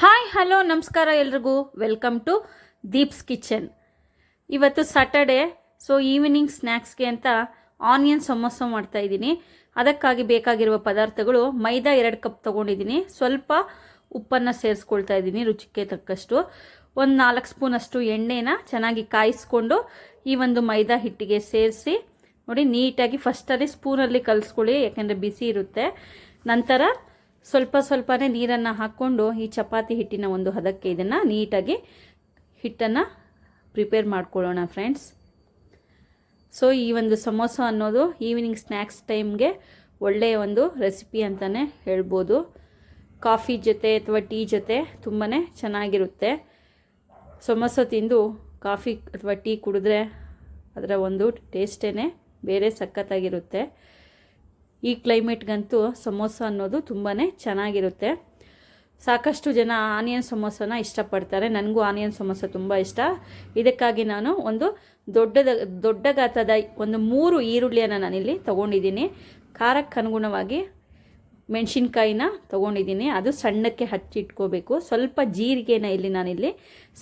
Hi, hello, ನಮಸ್ಕಾರ ಎಲ್ರಿಗೂ. Welcome to Deeps kitchen. ಇವತ್ತು ಸಾಟರ್ಡೆ ಸೊ ಈವ್ನಿಂಗ್ ಸ್ನ್ಯಾಕ್ಸ್ಗೆ ಅಂತ ಆನಿಯನ್ ಸಮೋಸ ಮಾಡ್ತಾ ಇದ್ದೀನಿ. ಅದಕ್ಕಾಗಿ ಬೇಕಾಗಿರುವ ಪದಾರ್ಥಗಳು ಮೈದಾ ಎರಡು ಕಪ್ ತೊಗೊಂಡಿದ್ದೀನಿ. ಸ್ವಲ್ಪ ಉಪ್ಪನ್ನು ಸೇರಿಸ್ಕೊಳ್ತಾ ಇದ್ದೀನಿ ರುಚಿಗೆ ತಕ್ಕಷ್ಟು. ಒಂದು ನಾಲ್ಕು ಸ್ಪೂನಷ್ಟು ಎಣ್ಣೆನ ಚೆನ್ನಾಗಿ ಕಾಯಿಸ್ಕೊಂಡು ಈ ಒಂದು ಮೈದಾ ಹಿಟ್ಟಿಗೆ ಸೇರಿಸಿ, ನೋಡಿ, ನೀಟಾಗಿ ಫಸ್ಟಲ್ಲಿ ಸ್ಪೂನಲ್ಲಿ ಕಲಿಸ್ಕೊಳ್ಳಿ, ಯಾಕೆಂದರೆ ಬಿಸಿ ಇರುತ್ತೆ. ನಂತರ ಸ್ವಲ್ಪ ಸ್ವಲ್ಪನೇ ನೀರನ್ನು ಹಾಕ್ಕೊಂಡು ಈ ಚಪಾತಿ ಹಿಟ್ಟಿನ ಒಂದು ಹದಕ್ಕೆ ಇದನ್ನು ನೀಟಾಗಿ ಹಿಟ್ಟನ್ನು ಪ್ರಿಪೇರ್ ಮಾಡ್ಕೊಳ್ಳೋಣ ಫ್ರೆಂಡ್ಸ್ ಸೊ ಈ ಒಂದು ಸಮೋಸ ಅನ್ನೋದು ಈವ್ನಿಂಗ್ ಸ್ನ್ಯಾಕ್ಸ್ ಟೈಮ್ಗೆ ಒಳ್ಳೆಯ ಒಂದು ರೆಸಿಪಿ ಅಂತಲೇ ಹೇಳ್ಬೋದು. ಕಾಫಿ ಜೊತೆ ಅಥವಾ ಟೀ ಜೊತೆ ತುಂಬಾ ಚೆನ್ನಾಗಿರುತ್ತೆ. ಸಮೋಸ ತಿಂದು ಕಾಫಿ ಅಥವಾ ಟೀ ಕುಡಿದ್ರೆ ಅದರ ಒಂದು ಟೇಸ್ಟೇ ಬೇರೆ ಸಖತ್ತಾಗಿರುತ್ತೆ. ಈ ಕ್ಲೈಮೇಟ್ಗಂತೂ ಸಮೋಸ ಅನ್ನೋದು ತುಂಬಾ ಚೆನ್ನಾಗಿರುತ್ತೆ. ಸಾಕಷ್ಟು ಜನ ಆನಿಯನ್ ಸಮೋಸನ ಇಷ್ಟಪಡ್ತಾರೆ. ನನಗೂ ಆನಿಯನ್ ಸಮೋಸ ತುಂಬ ಇಷ್ಟ. ಇದಕ್ಕಾಗಿ ನಾನು ಒಂದು ದೊಡ್ಡದ, ದೊಡ್ಡ ಗಾತ್ರದ ಒಂದು ಮೂರು ಈರುಳ್ಳಿಯನ್ನು ನಾನಿಲ್ಲಿ ತೊಗೊಂಡಿದ್ದೀನಿ. ಖಾರಕ್ಕೆ ಅನುಗುಣವಾಗಿ ಮೆಣಸಿನ್ಕಾಯಿನ ತೊಗೊಂಡಿದ್ದೀನಿ. ಅದು ಸಣ್ಣಕ್ಕೆ ಹಚ್ಚಿಟ್ಕೋಬೇಕು. ಸ್ವಲ್ಪ ಜೀರಿಗೆನ ಇಲ್ಲಿ ನಾನಿಲ್ಲಿ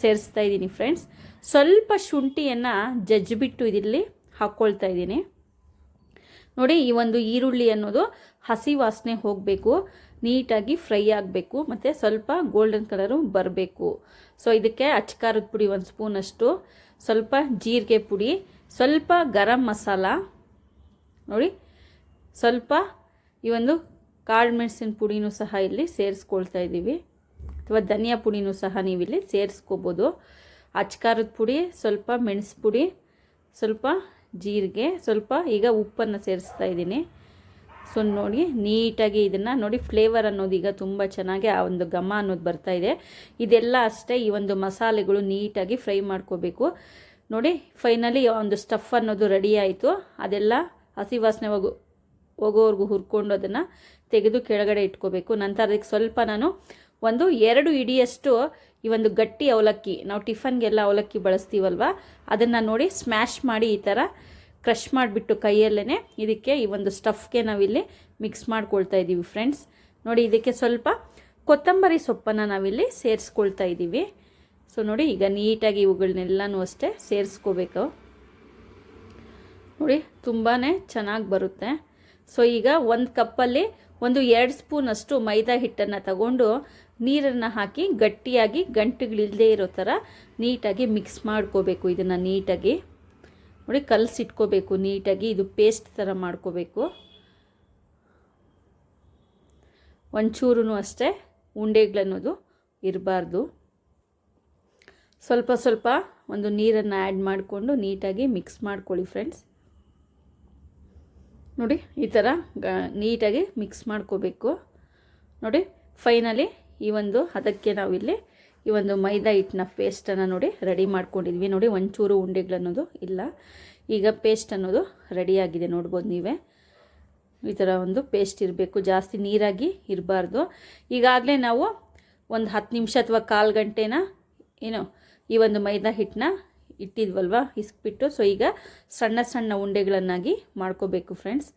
ಸೇರಿಸ್ತಾ ಇದ್ದೀನಿ ಫ್ರೆಂಡ್ಸ್. ಸ್ವಲ್ಪ ಶುಂಠಿಯನ್ನು ಜಜ್ಜಿಬಿಟ್ಟು ಇದಿಲ್ಲಿ ಹಾಕ್ಕೊಳ್ತಾ ಇದ್ದೀನಿ. ನೋಡಿ, ಈ ಒಂದು ಈರುಳ್ಳಿ ಅನ್ನೋದು ಹಸಿ ವಾಸನೆ ಹೋಗಬೇಕು, ನೀಟಾಗಿ ಫ್ರೈ ಆಗಬೇಕು, ಮತ್ತು ಸ್ವಲ್ಪ ಗೋಲ್ಡನ್ ಕಲರು ಬರಬೇಕು. ಸೊ ಇದಕ್ಕೆ ಅಚ್ಕಾರದ ಪುಡಿ ಒಂದು ಸ್ಪೂನಷ್ಟು ಸ್ವಲ್ಪ ಜೀರಿಗೆ ಪುಡಿ, ಸ್ವಲ್ಪ ಗರಂ ಮಸಾಲ, ನೋಡಿ, ಸ್ವಲ್ಪ ಈ ಒಂದು ಕಾಳು ಮೆಣಸಿನ ಪುಡಿನೂ ಸಹ ಇಲ್ಲಿ ಸೇರಿಸ್ಕೊಳ್ತಾ ಇದ್ದೀವಿ. ಅಥವಾ ಧನಿಯಾ ಪುಡಿನೂ ಸಹ ನೀವಿಲ್ಲಿ ಸೇರಿಸ್ಕೋಬೋದು. ಅಚ್ಕಾರದ ಪುಡಿ, ಸ್ವಲ್ಪ ಮೆಣಸು ಪುಡಿ, ಸ್ವಲ್ಪ ಜೀರಿಗೆ, ಸ್ವಲ್ಪ ಈಗ ಉಪ್ಪನ್ನು ಸೇರಿಸ್ತಾ ಇದ್ದೀನಿ. ಸೊ ನೋಡಿ, ನೀಟಾಗಿ ಇದನ್ನು ನೋಡಿ ಫ್ಲೇವರ್ ಅನ್ನೋದು ಈಗ ತುಂಬ ಚೆನ್ನಾಗಿ ಆ ಒಂದು ಘಮ ಅನ್ನೋದು ಬರ್ತಾ ಇದೆ. ಇದೆಲ್ಲ ಅಷ್ಟೇ ಈ ಒಂದು ಮಸಾಲೆಗಳು ನೀಟಾಗಿ ಫ್ರೈ ಮಾಡ್ಕೋಬೇಕು. ನೋಡಿ ಫೈನಲಿ ಒಂದು ಸ್ಟಫ್ ಅನ್ನೋದು ರೆಡಿ ಆಯಿತು. ಅದೆಲ್ಲ ಹಸಿ ವಾಸನೆ ಹೋಗು, ಹೋಗೋವರೆಗೂ ಹುರ್ಕೊಂಡು ಅದನ್ನು ತೆಗೆದು ಕೆಳಗಡೆ ಇಟ್ಕೋಬೇಕು. ನಂತರ ಅದಕ್ಕೆ ಸ್ವಲ್ಪ ನಾನು ಒಂದು ಎರಡು ಇಡಿಯಷ್ಟು ಈ ಒಂದು ಗಟ್ಟಿ ಅವಲಕ್ಕಿ, ನಾವು ಟಿಫನ್ಗೆಲ್ಲ ಅವಲಕ್ಕಿ ಬಳಸ್ತೀವಲ್ವ? ಅದನ್ನು ನೋಡಿ ಸ್ಮ್ಯಾಶ್ ಮಾಡಿ ಈ ಥರ ಕ್ರಷ್ ಮಾಡಿಬಿಟ್ಟು ಕೈಯಲ್ಲೇ ಇದಕ್ಕೆ ಈ ಒಂದು ಸ್ಟಫ್ಗೆ ನಾವಿಲ್ಲಿ ಮಿಕ್ಸ್ ಮಾಡ್ಕೊಳ್ತಾ ಇದ್ದೀವಿ ಫ್ರೆಂಡ್ಸ್ ನೋಡಿ ಇದಕ್ಕೆ ಸ್ವಲ್ಪ ಕೊತ್ತಂಬರಿ ಸೊಪ್ಪನ್ನು ನಾವಿಲ್ಲಿ ಸೇರಿಸ್ಕೊಳ್ತಾ ಇದ್ದೀವಿ ಸೊ ನೋಡಿ ಈಗ ನೀಟಾಗಿ ಇವುಗಳನ್ನೆಲ್ಲನೂ ಅಷ್ಟೇ ಸೇರಿಸ್ಕೋಬೇಕು. ನೋಡಿ ತುಂಬಾ ಚೆನ್ನಾಗಿ ಬರುತ್ತೆ. ಸೊ ಈಗ ಒಂದು ಕಪ್ಪಲ್ಲಿ ಒಂದು ಎರಡು ಸ್ಪೂನಷ್ಟು ಮೈದಾ ಹಿಟ್ಟನ್ನು ತಗೊಂಡು ನೀರನ್ನು ಹಾಕಿ ಗಟ್ಟಿಯಾಗಿ ಗಂಟುಗಳಿಲ್ಲದೆ ಇರೋ ಥರ ನೀಟಾಗಿ ಮಿಕ್ಸ್ ಮಾಡ್ಕೋಬೇಕು ಇದನ್ನು ನೀಟಾಗಿ. ನೋಡಿ, ಕಲಸಿಟ್ಕೋಬೇಕು ನೀಟಾಗಿ. ಇದು ಪೇಸ್ಟ್ ಥರ ಮಾಡ್ಕೋಬೇಕು. ಒಂಚೂರು ಅಷ್ಟೇ, ಉಂಡೆಗಳನ್ನೋದು ಇರಬಾರ್ದು. ಸ್ವಲ್ಪ ಸ್ವಲ್ಪ ಒಂದು ನೀರನ್ನು ಆ್ಯಡ್ ಮಾಡಿಕೊಂಡು ನೀಟಾಗಿ ಮಿಕ್ಸ್ ಮಾಡ್ಕೊಳ್ಳಿ ಫ್ರೆಂಡ್ಸ್. ನೋಡಿ, ಈ ಥರ ಗ, ನೀಟಾಗಿ ಮಿಕ್ಸ್ ಮಾಡ್ಕೋಬೇಕು. ನೋಡಿ ಫೈನಲಿ ಈ ಒಂದು ಅದಕ್ಕೆ ನಾವಿಲ್ಲಿ ಈ ಒಂದು ಮೈದಾ ಹಿಟ್ಟಿನ ಪೇಸ್ಟನ್ನು ನೋಡಿ ರೆಡಿ ಮಾಡ್ಕೊಂಡಿದ್ವಿ. ನೋಡಿ, ಒಂಚೂರು ಉಂಡೆಗಳನ್ನೋದು ಇಲ್ಲ. ಈಗ ಪೇಸ್ಟ್ ಅನ್ನೋದು ರೆಡಿಯಾಗಿದೆ ನೋಡ್ಬೋದು ನೀವೇ. ಈ ಥರ ಒಂದು ಪೇಸ್ಟ್ ಇರಬೇಕು. ಜಾಸ್ತಿ ನೀರಾಗಿ ಇರಬಾರ್ದು. ಈಗಾಗಲೇ ನಾವು ಒಂದು ಹತ್ತು ನಿಮಿಷ ಅಥವಾ ಕಾಲು ಗಂಟೆನ, ಏನು, ಈ ಒಂದು ಮೈದಾ ಹಿಟ್ಟನ್ನ ಇಟ್ಟಿದ್ವಲ್ವ? ಇಸ್ಕ್ಬಿಟ್ಟು ಸೊ ಈಗ ಸಣ್ಣ ಸಣ್ಣ ಉಂಡೆಗಳನ್ನಾಗಿ ಮಾಡ್ಕೋಬೇಕು ಫ್ರೆಂಡ್ಸ್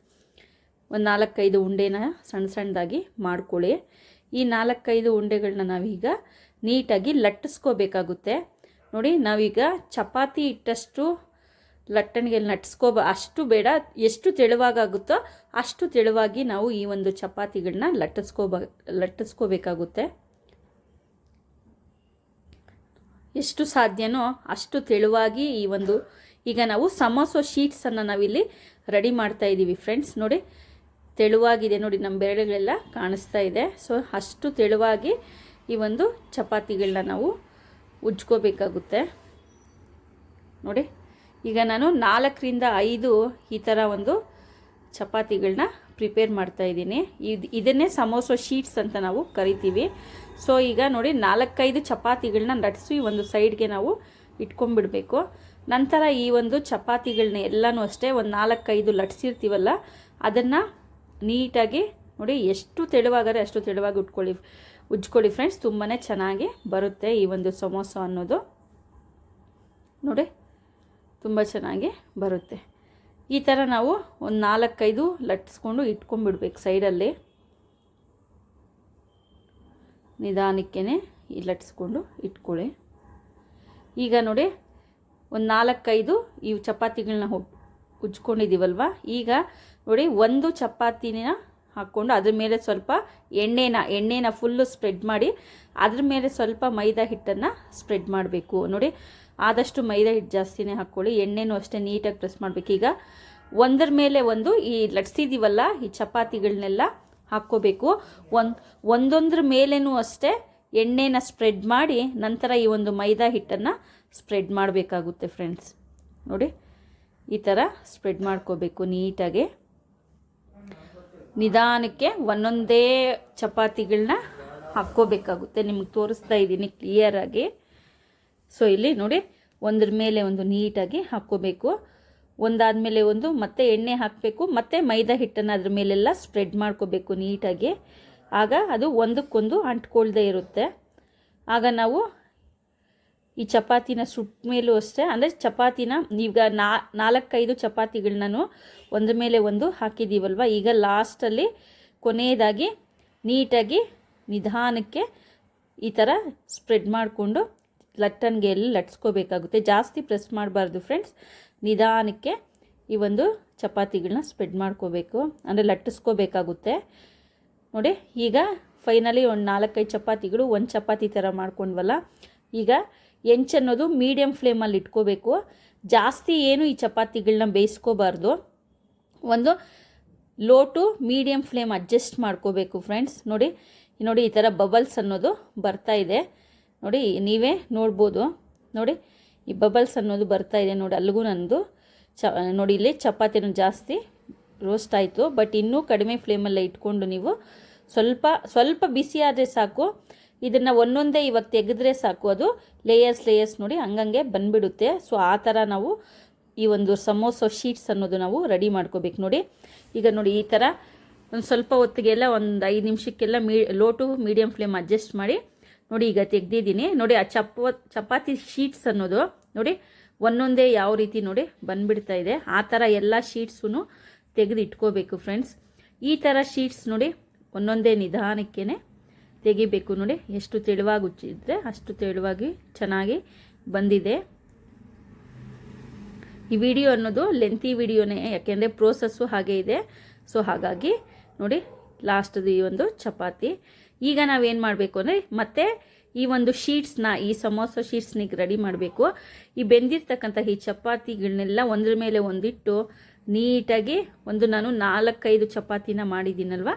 ಒಂದು ನಾಲ್ಕೈದು ಉಂಡೆನ ಸಣ್ಣ ಸಣ್ಣದಾಗಿ ಮಾಡ್ಕೊಳ್ಳಿ. ಈ ನಾಲ್ಕೈದು ಉಂಡೆಗಳನ್ನ ನಾವೀಗ ನೀಟಾಗಿ ಲಟ್ಟಿಸ್ಕೋಬೇಕಾಗುತ್ತೆ. ನೋಡಿ, ನಾವೀಗ ಚಪಾತಿ ಇಟ್ಟಷ್ಟು ಲಟ್ಟಣಿಗೆ ಲಟ್ಸ್ಕೋಬ ಅಷ್ಟು ಬೇಡ, ಎಷ್ಟು ತೆಳುವಾಗುತ್ತೋ ಅಷ್ಟು ತೆಳುವಾಗಿ ನಾವು ಈ ಒಂದು ಚಪಾತಿಗಳನ್ನ ಲಟ್ಟಿಸ್ಕೋಬ, ಲಟ್ಟಿಸ್ಕೋಬೇಕಾಗುತ್ತೆ. ಎಷ್ಟು ಸಾಧ್ಯನೋ ಅಷ್ಟು ತೆಳುವಾಗಿ ಈ ಒಂದು ಈಗ ನಾವು ಸಮೋಸೋ ಶೀಟ್ಸನ್ನು ನಾವಿಲ್ಲಿ ರೆಡಿ ಮಾಡ್ತಾ ಇದ್ದೀವಿ ಫ್ರೆಂಡ್ಸ್. ನೋಡಿ, ತೆಳುವಾಗಿದೆ. ನೋಡಿ, ನಮ್ಮ ಬೆರಳುಗಳೆಲ್ಲ ಕಾಣಿಸ್ತಾ ಇದೆ. ಸೊ ಅಷ್ಟು ತೆಳುವಾಗಿ ಈ ಒಂದು ಚಪಾತಿಗಳನ್ನ ನಾವು ಉಜ್ಕೋಬೇಕಾಗುತ್ತೆ. ನೋಡಿ, ಈಗ ನಾನು ನಾಲ್ಕರಿಂದ ಐದು ಈ ಥರ ಒಂದು ಚಪಾತಿಗಳನ್ನ ಪ್ರಿಪೇರ್ ಮಾಡ್ತಾ ಇದ್ದೀನಿ. ಇದು, ಇದನ್ನೇ ಸಮೋಸ ಶೀಟ್ಸ್ ಅಂತ ನಾವು ಕರಿತೀವಿ. ಸೊ ಈಗ ನೋಡಿ ನಾಲ್ಕೈದು ಚಪಾತಿಗಳನ್ನ ಲಟ್ಸಿ ಒಂದು ಸೈಡ್ಗೆ ನಾವು ಇಟ್ಕೊಂಡ್ಬಿಡಬೇಕು. ನಂತರ ಈ ಒಂದು ಚಪಾತಿಗಳನ್ನ ಎಲ್ಲನೂ ಅಷ್ಟೇ ಒಂದು ನಾಲ್ಕೈದು ಲಟ್ಸಿರ್ತೀವಲ್ಲ, ಅದನ್ನು ನೀಟಾಗಿ ನೋಡಿ ಎಷ್ಟು ತೆಳುವಾಗಾರೆ ಅಷ್ಟು ತೆಳುವಾಗಿ ಉಟ್ಕೊಳ್ಳಿ, ಉಜ್ಕೊಳ್ಳಿ ಫ್ರೆಂಡ್ಸ್ ತುಂಬಾ ಚೆನ್ನಾಗಿ ಬರುತ್ತೆ ಈ ಒಂದು ಸಮೋಸ ಅನ್ನೋದು. ನೋಡಿ, ತುಂಬ ಚೆನ್ನಾಗಿ ಬರುತ್ತೆ. ಈ ಥರ ನಾವು ಒಂದು ನಾಲ್ಕೈದು ಲಟ್ಟಿಸ್ಕೊಂಡು ಇಟ್ಕೊಂಡ್ಬಿಡ್ಬೇಕು ಸೈಡಲ್ಲಿ ನಿಧಾನಕ್ಕೇ ಲಟ್ಸ್ಕೊಂಡು ಇಟ್ಕೊಳ್ಳಿ. ಈಗ ನೋಡಿ, ಒಂದು ನಾಲ್ಕೈದು ಈ ಚಪಾತಿಗಳನ್ನ ಉಜ್ಕೊಂಡಿದ್ದೀವಲ್ವ ಈಗ ನೋಡಿ, ಒಂದು ಚಪಾತಿನ ಹಾಕ್ಕೊಂಡು ಅದ್ರ ಮೇಲೆ ಸ್ವಲ್ಪ ಎಣ್ಣೆನ ಎಣ್ಣೆನ ಫುಲ್ಲು ಸ್ಪ್ರೆಡ್ ಮಾಡಿ ಅದ್ರ ಮೇಲೆ ಸ್ವಲ್ಪ ಮೈದಾ ಹಿಟ್ಟನ್ನು ಸ್ಪ್ರೆಡ್ ಮಾಡಬೇಕು. ನೋಡಿ ಆದಷ್ಟು ಮೈದಾ ಹಿಟ್ಟು ಜಾಸ್ತಿನೇ ಹಾಕ್ಕೊಳ್ಳಿ. ಎಣ್ಣೆನೂ ಅಷ್ಟೇ ನೀಟಾಗಿ ಪ್ರೆಸ್ ಮಾಡಬೇಕು. ಈಗ ಒಂದರ ಮೇಲೆ ಒಂದು ಈ ಲಟ್ಸಿದ್ದೀವಲ್ಲ ಈ ಚಪಾತಿಗಳನ್ನೆಲ್ಲ ಹಾಕ್ಕೋಬೇಕು. ಒಂದು, ಒಂದೊಂದ್ರ ಮೇಲೇನೂ ಅಷ್ಟೇ ಎಣ್ಣೆನ ಸ್ಪ್ರೆಡ್ ಮಾಡಿ ನಂತರ ಈ ಒಂದು ಮೈದಾ ಹಿಟ್ಟನ್ನು ಸ್ಪ್ರೆಡ್ ಮಾಡಬೇಕಾಗುತ್ತೆ ಫ್ರೆಂಡ್ಸ್. ನೋಡಿ, ಈ ಥರ ಸ್ಪ್ರೆಡ್ ಮಾಡ್ಕೋಬೇಕು ನೀಟಾಗಿ. ನಿಧಾನಕ್ಕೆ ಒಂದೊಂದೇ ಚಪಾತಿಗಳನ್ನ ಹಾಕ್ಕೋಬೇಕಾಗುತ್ತೆ. ನಿಮ್ಗೆ ತೋರಿಸ್ತಾ ಇದ್ದೀನಿ ಕ್ಲಿಯರಾಗಿ ಸೊ ಇಲ್ಲಿ ನೋಡಿ, ಒಂದ್ರ ಮೇಲೆ ಒಂದು ನೀಟಾಗಿ ಹಾಕ್ಕೋಬೇಕು. ಒಂದಾದಮೇಲೆ ಒಂದು, ಮತ್ತೆ ಎಣ್ಣೆ ಹಾಕಬೇಕು, ಮತ್ತೆ ಮೈದಾ ಹಿಟ್ಟನ್ನು ಅದ್ರ ಮೇಲೆಲ್ಲ ಸ್ಪ್ರೆಡ್ ಮಾಡ್ಕೋಬೇಕು ನೀಟಾಗಿ. ಆಗ ಅದು ಒಂದಕ್ಕೊಂದು ಅಂಟ್ಕೊಳ್ದೇ ಇರುತ್ತೆ. ಆಗ ನಾವು ಈ ಚಪಾತಿನ ಸುಟ್ಟ ಮೇಲೂ ಅಷ್ಟೇ, ಅಂದರೆ ಚಪಾತಿನ ಈಗ ನಾ, ನಾಲ್ಕೈದು ಚಪಾತಿಗಳನ್ನೂ ಒಂದ್ರ ಮೇಲೆ ಒಂದು ಹಾಕಿದ್ದೀವಲ್ವ ಈಗ ಲಾಸ್ಟಲ್ಲಿ ಕೊನೆಯದಾಗಿ ನೀಟಾಗಿ ನಿಧಾನಕ್ಕೆ ಈ ಥರ ಸ್ಪ್ರೆಡ್ ಮಾಡಿಕೊಂಡು ಲಟ್ಟನ್ಗೆ ಎಲ್ಲಿ ಲಟ್ಸ್ಕೋಬೇಕಾಗುತ್ತೆ. ಜಾಸ್ತಿ ಪ್ರೆಸ್ ಮಾಡಬಾರ್ದು ಫ್ರೆಂಡ್ಸ್. ನಿಧಾನಕ್ಕೆ ಈ ಒಂದು ಚಪಾತಿಗಳನ್ನ ಸ್ಪ್ರೆಡ್ ಮಾಡ್ಕೋಬೇಕು. ಅಂದರೆ ಲಟ್ಟಿಸ್ಕೋಬೇಕಾಗುತ್ತೆ. ನೋಡಿ, ಈಗ ಫೈನಲಿ ಒಂದು ನಾಲ್ಕೈದು ಚಪಾತಿಗಳು ಒಂದು ಚಪಾತಿ ಥರ ಮಾಡ್ಕೊಂಡ್ವಲ್ಲ. ಈಗ ಹೆಂಚನ್ನೋದು ಮೀಡಿಯಮ್ ಫ್ಲೇಮಲ್ಲಿ ಇಟ್ಕೋಬೇಕು. ಜಾಸ್ತಿ ಏನು ಈ ಚಪಾತಿಗಳನ್ನ ಬೇಯಿಸ್ಕೋಬಾರ್ದು. ಒಂದು low to medium flame adjust ಮಾಡ್ಕೋಬೇಕು ಫ್ರೆಂಡ್ಸ್. ನೋಡಿ ನೋಡಿ ಈ ಥರ ಬಬಲ್ಸ್ ಅನ್ನೋದು ಬರ್ತಾ ಇದೆ. ನೋಡಿ, ನೀವೇ ನೋಡ್ಬೋದು. ನೋಡಿ, ಈ ಬಬಲ್ಸ್ ಅನ್ನೋದು ಬರ್ತಾ ಇದೆ ನೋಡಿ ಅಲ್ಲಿಗೂ ನಂದು. ಚ, ನೋಡಿ, ಇಲ್ಲಿ ಚಪಾತಿನೂ ಜಾಸ್ತಿ ರೋಸ್ಟ್ ಆಯಿತು ಬಟ್ ಇನ್ನೂ ಕಡಿಮೆ ಫ್ಲೇಮಲ್ಲೇ ಇಟ್ಕೊಂಡು ನೀವು ಸ್ವಲ್ಪ ಸ್ವಲ್ಪ ಬಿಸಿ ಆದರೆ ಸಾಕು. ಇದನ್ನು ಒಂದೊಂದೇ ಇವಾಗ ತೆಗೆದ್ರೆ ಸಾಕು. ಅದು ಲೇಯರ್ಸ್ ಲೇಯರ್ಸ್ ನೋಡಿ ಹಂಗಂಗೆ ಬಂದುಬಿಡುತ್ತೆ. ಸೊ ಆ ಥರ ನಾವು ಈ ಒಂದು ಸಮೋಸ ಶೀಟ್ಸ್ ಅನ್ನೋದು ನಾವು ರೆಡಿ ಮಾಡ್ಕೋಬೇಕು. ನೋಡಿ, ಈಗ ನೋಡಿ, ಈ ಥರ ಒಂದು ಸ್ವಲ್ಪ ಹೊತ್ತಿಗೆಲ್ಲ, ಒಂದು ಐದು ನಿಮಿಷಕ್ಕೆಲ್ಲ me low to medium flame adjust ಮಾಡಿ ನೋಡಿ ಈಗ ತೆಗೆದಿದ್ದೀನಿ. ನೋಡಿ, ಆ ಚಪ್ಪ, ಚಪಾತಿ ಶೀಟ್ಸ್ ಅನ್ನೋದು, ನೋಡಿ, ಒಂದೊಂದೇ ಯಾವ ರೀತಿ ನೋಡಿ ಬಂದ್ಬಿಡ್ತಾ ಇದೆ. ಆ ಥರ ಎಲ್ಲ ಶೀಟ್ಸೂ ತೆಗೆದು ಇಟ್ಕೋಬೇಕು ಫ್ರೆಂಡ್ಸ್ ಈ ಥರ ಶೀಟ್ಸ್ ನೋಡಿ ಒಂದೊಂದೇ ನಿಧಾನಕ್ಕೇ ತೆಗಿಬೇಕು ನೋಡಿ. ಎಷ್ಟು ತೆಳುವಾಗಿ ಉಚ್ಚಿದ್ರೆ ಅಷ್ಟು ತೆಳುವಾಗಿ ಚೆನ್ನಾಗಿ ಬಂದಿದೆ. ಈ ವಿಡಿಯೋ ಅನ್ನೋದು ಲೆಂತಿ ವಿಡಿಯೋನೇ, ಯಾಕೆಂದರೆ ಪ್ರೋಸೆಸ್ಸು ಹಾಗೆ ಇದೆ. ಸೊ ಹಾಗಾಗಿ ನೋಡಿ ಲಾಸ್ಟ್ದು ಈ ಒಂದು ಚಪಾತಿ. ಈಗ ನಾವೇನು ಮಾಡಬೇಕು ಅಂದರೆ ಮತ್ತೆ ಈ ಒಂದು ಶೀಟ್ಸ್ನ ಈ ಸಮೋಸ ಶೀಟ್ಸ್ನಿಗೆ ರೆಡಿ ಮಾಡಬೇಕು. ಈ ಬೆಂದಿರ್ತಕ್ಕಂಥ ಈ ಚಪಾತಿಗಳನ್ನೆಲ್ಲ ಒಂದ್ರ ಮೇಲೆ ಒಂದಿಟ್ಟು ನೀಟಾಗಿ ಒಂದು ನಾನು ನಾಲ್ಕೈದು ಚಪಾತಿನ ಮಾಡಿದ್ದೀನಲ್ವ?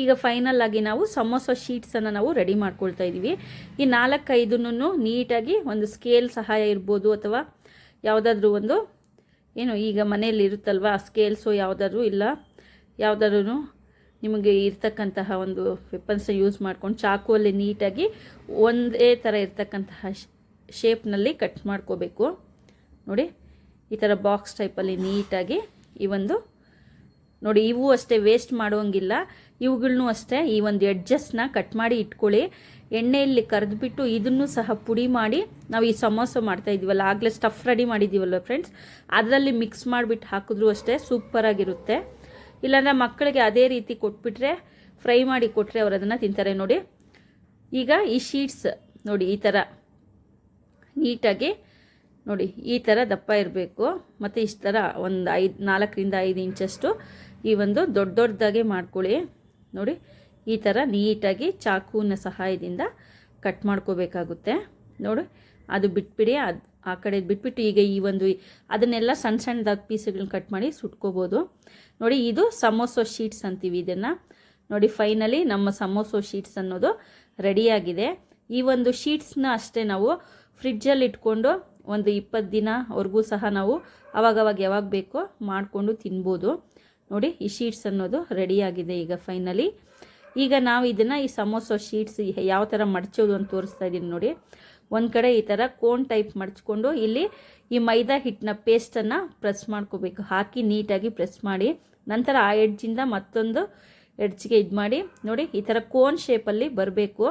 ಈಗ ಫೈನಲ್ ಆಗಿ ನಾವು ಸಮೋಸ ಶೀಟ್ಸನ್ನು ನಾವು ರೆಡಿ ಮಾಡ್ಕೊಳ್ತಾ ಇದ್ದೀವಿ ಈ ನಾಲ್ಕೈದನ್ನು ನೀಟಾಗಿ ಒಂದು ಸ್ಕೇಲ್ ಸಹಾಯ ಇರ್ಬೋದು ಅಥವಾ ಯಾವುದಾದ್ರೂ ಒಂದು, ಏನು ಈಗ ಮನೆಯಲ್ಲಿ ಇರುತ್ತಲ್ವ ಸ್ಕೇಲ್ಸು ಯಾವುದಾದ್ರೂ ಇಲ್ಲ ಯಾವುದಾದ್ರೂ ನಿಮಗೆ ಇರ್ತಕ್ಕಂತಹ ಒಂದು ವೆಪನ್ಸ್ ಯೂಸ್ ಮಾಡ್ಕೊಂಡು ಚಾಕುವಲ್ಲಿ ನೀಟಾಗಿ ಒಂದೇ ಥರ ಇರ್ತಕ್ಕಂತಹ ಶೇಪ್ನಲ್ಲಿ ಕಟ್ ಮಾಡ್ಕೋಬೇಕು. ನೋಡಿ, ಈ ಥರ ಬಾಕ್ಸ್ ಟೈಪಲ್ಲಿ ನೀಟಾಗಿ ಈ ಒಂದು, ನೋಡಿ, ಇವು ಅಷ್ಟೇ ವೇಸ್ಟ್ ಮಾಡೋಂಗಿಲ್ಲ ಇವುಗಳನ್ನೂ ಅಷ್ಟೇ ಈ ಒಂದು ಎಡ್ಜಸ್ಟ್ನ ಕಟ್ ಮಾಡಿ ಇಟ್ಕೊಳ್ಳಿ. ಎಣ್ಣೆಯಲ್ಲಿ ಕರೆದ್ಬಿಟ್ಟು ಇದನ್ನು ಸಹ ಪುಡಿ ಮಾಡಿ, ನಾವು ಈ ಸಮೋಸ ಮಾಡ್ತಾ ಇದೀವಲ್ಲ ಆಗಲೇ ಸ್ಟಫ್ ರೆಡಿ ಮಾಡಿದ್ದೀವಲ್ಲ ಫ್ರೆಂಡ್ಸ್ ಅದರಲ್ಲಿ ಮಿಕ್ಸ್ ಮಾಡಿಬಿಟ್ಟು ಹಾಕಿದ್ರೂ ಅಷ್ಟೇ ಸೂಪರಾಗಿರುತ್ತೆ ಇಲ್ಲಾಂದರೆ ಮಕ್ಕಳಿಗೆ ಅದೇ ರೀತಿ ಕೊಟ್ಬಿಟ್ರೆ, ಫ್ರೈ ಮಾಡಿ ಕೊಟ್ಟರೆ ಅವರು ಅದನ್ನು ತಿಂತಾರೆ ನೋಡಿ. ಈಗ ಈ ಶೀಟ್ಸ್ ನೋಡಿ, ಈ ಥರ ನೀಟಾಗಿ ನೋಡಿ, ಈ ಥರ ದಪ್ಪ ಇರಬೇಕು. ಮತ್ತು ಇಷ್ಟು ಥರ ಒಂದು ಐದು, ನಾಲ್ಕರಿಂದ ಐದು ಇಂಚಷ್ಟು ಈ ಒಂದು ದೊಡ್ಡ ದೊಡ್ಡದಾಗೆ ಮಾಡ್ಕೊಳ್ಳಿ. ನೋಡಿ, ಈ ಥರ ನೀಟಾಗಿ ಚಾಕುವಿನ ಸಹಾಯದಿಂದ ಕಟ್ ಮಾಡ್ಕೋಬೇಕಾಗುತ್ತೆ. ನೋಡಿ, ಅದು ಬಿಟ್ಬಿಡಿ, ಅದು ಆ ಕಡೆ ಬಿಟ್ಬಿಟ್ಟು ಈಗ ಈ ಒಂದು ಅದನ್ನೆಲ್ಲ ಸಣ್ಣ ಸಣ್ಣದಾಗಿ ಪೀಸ್ಗಳನ್ನ ಕಟ್ ಮಾಡಿ ಸುಟ್ಕೋಬೋದು. ನೋಡಿ, ಇದು ಸಮೋಸೋ ಶೀಟ್ಸ್ ಅಂತೀವಿ ಇದನ್ನು. ನೋಡಿ, ಫೈನಲಿ ನಮ್ಮ ಸಮೋಸೋ ಶೀಟ್ಸ್ ಅನ್ನೋದು ರೆಡಿಯಾಗಿದೆ. ಈ ಒಂದು ಶೀಟ್ಸ್ನ ಅಷ್ಟೇ ನಾವು ಫ್ರಿಡ್ಜಲ್ಲಿ ಇಟ್ಕೊಂಡು ಒಂದು ಇಪ್ಪತ್ತು ದಿನವರೆಗೂ ಸಹ ನಾವು ಅವಾಗವಾಗ ಯಾವಾಗ ಬೇಕೋ ಮಾಡಿಕೊಂಡು ತಿನ್ಬೋದು. ನೋಡಿ, ಈ ಶೀಟ್ಸ್ ಅನ್ನೋದು ರೆಡಿಯಾಗಿದೆ ಈಗ ಫೈನಲಿ. ಈಗ ನಾವು ಇದನ್ನು ಈ ಸಮೋಸೋ ಶೀಟ್ಸ್ ಯಾವ ಥರ ಮಡಚೋದು ಅಂತ ತೋರಿಸ್ತಾ ಇದ್ದೀನಿ ನೋಡಿ. ಒಂದು ಕಡೆ ಈ ಥರ ಕೋನ್ ಟೈಪ್ ಮಡಚ್ಕೊಂಡು ಇಲ್ಲಿ ಈ ಮೈದಾ ಹಿಟ್ಟನ್ನ ಪೇಸ್ಟನ್ನು ಪ್ರೆಸ್ ಮಾಡ್ಕೋಬೇಕು. ಹಾಕಿ ನೀಟಾಗಿ ಪ್ರೆಸ್ ಮಾಡಿ. ನಂತರ ಆ ಎಡ್ಜಿಂದ ಮತ್ತೊಂದು ಎಡ್ಜ್ಗೆ ಇದು ಮಾಡಿ. ನೋಡಿ, ಈ ಥರ ಕೋನ್ ಶೇಪಲ್ಲಿ ಬರಬೇಕು.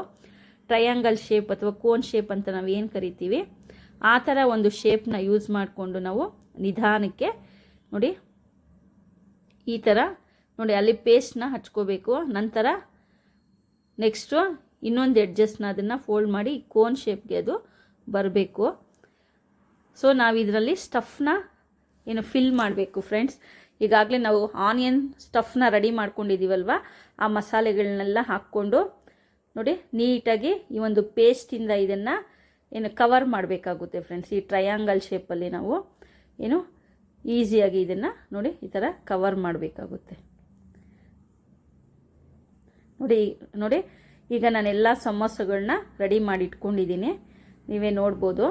ಟ್ರಯಾಂಗಲ್ ಶೇಪ್ ಅಥವಾ ಕೋನ್ ಶೇಪ್ ಅಂತ ನಾವು ಏನು ಕರಿತೀವಿ? ಆ ಥರ ಒಂದು ಶೇಪ್ನ ಯೂಸ್ ಮಾಡಿಕೊಂಡು ನಾವು ನಿಧಾನಕ್ಕೆ ನೋಡಿ, ಈ ಥರ ನೋಡಿ, ಅಲ್ಲಿ ಪೇಸ್ಟ್ನ ಹಚ್ಕೋಬೇಕು. ನಂತರ ನೆಕ್ಸ್ಟು ಇನ್ನೊಂದು ಎಡ್ಜಸ್ಟ್ನ ಅದನ್ನು ಫೋಲ್ಡ್ ಮಾಡಿ ಕೋನ್ ಶೇಪ್ಗೆ ಅದು ಬರಬೇಕು. ಸೊ ನಾವು ಇದರಲ್ಲಿ ಸ್ಟಫ್ನ ಏನು ಫಿಲ್ ಮಾಡಬೇಕು ಫ್ರೆಂಡ್ಸ್ ಈಗಾಗಲೇ ನಾವು ಆನಿಯನ್ ಸ್ಟಫ್ನ ರೆಡಿ ಮಾಡ್ಕೊಂಡಿದ್ದೀವಲ್ವ ಆ ಮಸಾಲೆಗಳನ್ನೆಲ್ಲ ಹಾಕ್ಕೊಂಡು ನೋಡಿ, ನೀಟಾಗಿ ಈ ಒಂದು ಪೇಸ್ಟಿಂದ ಇದನ್ನು ಏನು ಕವರ್ ಮಾಡಬೇಕಾಗುತ್ತೆ ಫ್ರೆಂಡ್ಸ್ ಈ ಟ್ರಯಾಂಗಲ್ ಶೇಪಲ್ಲಿ ನಾವು ಏನು ಈಸಿಯಾಗಿ ಇದನ್ನು ನೋಡಿ, ಈ ಥರ ಕವರ್ ಮಾಡಬೇಕಾಗುತ್ತೆ. ನೋಡಿ ನೋಡಿ ಈಗ ನಾನೆಲ್ಲ ಸಮೋಸಗಳನ್ನ ರೆಡಿ ಮಾಡಿ ಇಟ್ಕೊಂಡಿದ್ದೀನಿ ನೀವೇ ನೋಡ್ಬೋದು.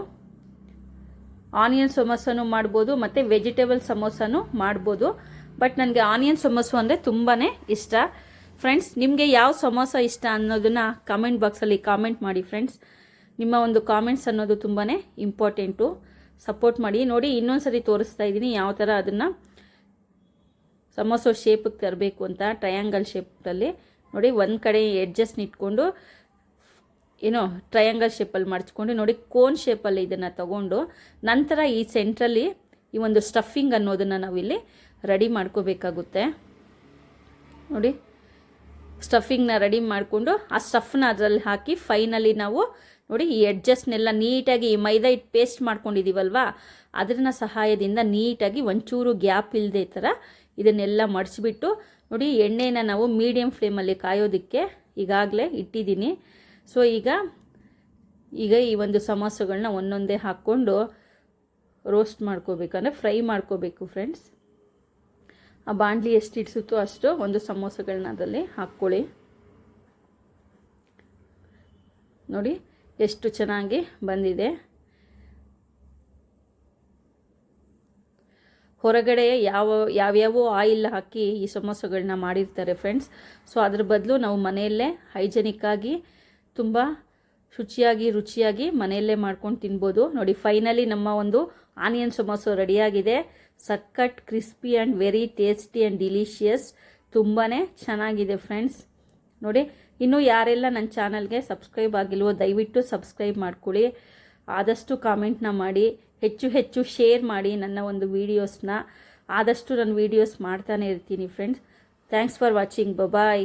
ಆನಿಯನ್ ಸಮೋಸನೂ ಮಾಡ್ಬೋದು, ಮತ್ತು ವೆಜಿಟೇಬಲ್ ಸಮೋಸನೂ ಮಾಡ್ಬೋದು. ಬಟ್ ನನಗೆ ಆನಿಯನ್ ಸಮೋಸ ಅಂದರೆ ತುಂಬಾ ಇಷ್ಟ. ಫ್ರೆಂಡ್ಸ್ ನಿಮಗೆ ಯಾವ ಸಮೋಸ ಇಷ್ಟ ಅನ್ನೋದನ್ನು ಕಾಮೆಂಟ್ ಬಾಕ್ಸಲ್ಲಿ ಕಾಮೆಂಟ್ ಮಾಡಿ ಫ್ರೆಂಡ್ಸ್ ನಿಮ್ಮ ಒಂದು ಕಾಮೆಂಟ್ಸ್ ಅನ್ನೋದು ತುಂಬಾ ಇಂಪಾರ್ಟೆಂಟು ಸಪೋರ್ಟ್ ಮಾಡಿ. ನೋಡಿ ಇನ್ನೊಂದು ಸರಿ ತೋರಿಸ್ತಾ ಇದ್ದೀನಿ ಯಾವ ಥರ ಅದನ್ನು ಸಮೋಸ ಶೇಪಿಗೆ ತರಬೇಕು ಅಂತ ಟ್ರಯಾಂಗಲ್ ಶೇಪಲ್ಲಿ ನೋಡಿ ಒಂದು ಕಡೆ ಎಡ್ಜಸ್ಟ್ನ ಇಟ್ಕೊಂಡು, ಏನೋ ಟ್ರಯಾಂಗಲ್ ಶೇಪಲ್ಲಿ ಮಡಚ್ಕೊಂಡು ನೋಡಿ ಕೋನ್ ಶೇಪಲ್ಲಿ ಇದನ್ನು ತಗೊಂಡು, ನಂತರ ಈ ಸೆಂಟ್ರಲ್ಲಿ ಈ ಒಂದು ಸ್ಟಫಿಂಗ್ ಅನ್ನೋದನ್ನು ನಾವಿಲ್ಲಿ ರೆಡಿ ಮಾಡ್ಕೋಬೇಕಾಗುತ್ತೆ. ನೋಡಿ ಸ್ಟಫಿಂಗ್ನ ರೆಡಿ ಮಾಡಿಕೊಂಡು, ಆ ಸ್ಟಫ್ನ ಅದರಲ್ಲಿ ಹಾಕಿ ಫೈನಲಿ ನಾವು, ನೋಡಿ ಈ ಎಡ್ಜಸ್ಟ್ನೆಲ್ಲ ನೀಟಾಗಿ ಈ ಮೈದಾ ಹಿಟ್ಟು ಪೇಸ್ಟ್ ಮಾಡ್ಕೊಂಡಿದ್ದೀವಲ್ವಾ ಅದರ ಸಹಾಯದಿಂದ ನೀಟಾಗಿ ಒಂಚೂರು ಗ್ಯಾಪ್ ಇಲ್ಲದೆ ಥರ ಇದನ್ನೆಲ್ಲ ಮಡಿಸ್ಬಿಟ್ಟು ನೋಡಿ, ಎಣ್ಣೆನ ನಾವು ಮೀಡಿಯಮ್ ಫ್ಲೇಮಲ್ಲಿ ಕಾಯೋದಕ್ಕೆ ಈಗಾಗಲೇ ಇಟ್ಟಿದ್ದೀನಿ. ಸೊ ಈಗ ಈಗ ಈ ಒಂದು ಸಮೋಸಗಳನ್ನ ಒಂದೊಂದೇ ಹಾಕ್ಕೊಂಡು ರೋಸ್ಟ್ ಮಾಡ್ಕೋಬೇಕು. ಅಂದರೆ ಫ್ರೈ ಮಾಡ್ಕೋಬೇಕು ಫ್ರೆಂಡ್ಸ್ ಆ ಬಾಣಲಿ ಎಷ್ಟು ಇಡ್ಸುತ್ತೋ ಅಷ್ಟು ಒಂದು ಸಮೋಸಗಳನ್ನ ಅದರಲ್ಲಿ ಹಾಕ್ಕೊಳ್ಳಿ. ನೋಡಿ, ಎಷ್ಟು ಚೆನ್ನಾಗಿ ಬಂದಿದೆ. ಹೊರಗಡೆ ಯಾವ, ಯಾವ್ಯಾವ ಆಯಿಲ್ ಹಾಕಿ ಈ ಸಮೋಸಗಳನ್ನ ಮಾಡಿರ್ತಾರೆ ಫ್ರೆಂಡ್ಸ್ ಸೊ ಅದ್ರ ಬದಲು ನಾವು ಮನೆಯಲ್ಲೇ ಹೈಜೆನಿಕ್ಕಾಗಿ ತುಂಬ ಶುಚಿಯಾಗಿ, ರುಚಿಯಾಗಿ ಮನೆಯಲ್ಲೇ ಮಾಡ್ಕೊಂಡು ತಿನ್ಬೋದು. ನೋಡಿ ಫೈನಲಿ ನಮ್ಮ ಒಂದು ಆನಿಯನ್ ಸಮೋಸ ರೆಡಿಯಾಗಿದೆ. ಸಕ್ಕಟ್ crispy and very tasty and delicious ತುಂಬಾ ಚೆನ್ನಾಗಿದೆ ಫ್ರೆಂಡ್ಸ್ ನೋಡಿ, ಇನ್ನೂ ಯಾರೆಲ್ಲ ನನ್ನ ಚಾನಲ್ಗೆ ಸಬ್ಸ್ಕ್ರೈಬ್ ಆಗಿಲ್ವೋ ದಯವಿಟ್ಟು ಸಬ್ಸ್ಕ್ರೈಬ್ ಮಾಡ್ಕೊಳ್ಳಿ. ಆದಷ್ಟು ಕಾಮೆಂಟ್ನ ಮಾಡಿ. ಹೆಚ್ಚು ಹೆಚ್ಚು ಶೇರ್ ಮಾಡಿ ನನ್ನ ಒಂದು ವೀಡಿಯೋಸ್ನ ಆದಷ್ಟು ನಾನು ವೀಡಿಯೋಸ್ ಮಾಡ್ತಾನೆ ಇರ್ತೀನಿ friends thanks for watching bye bye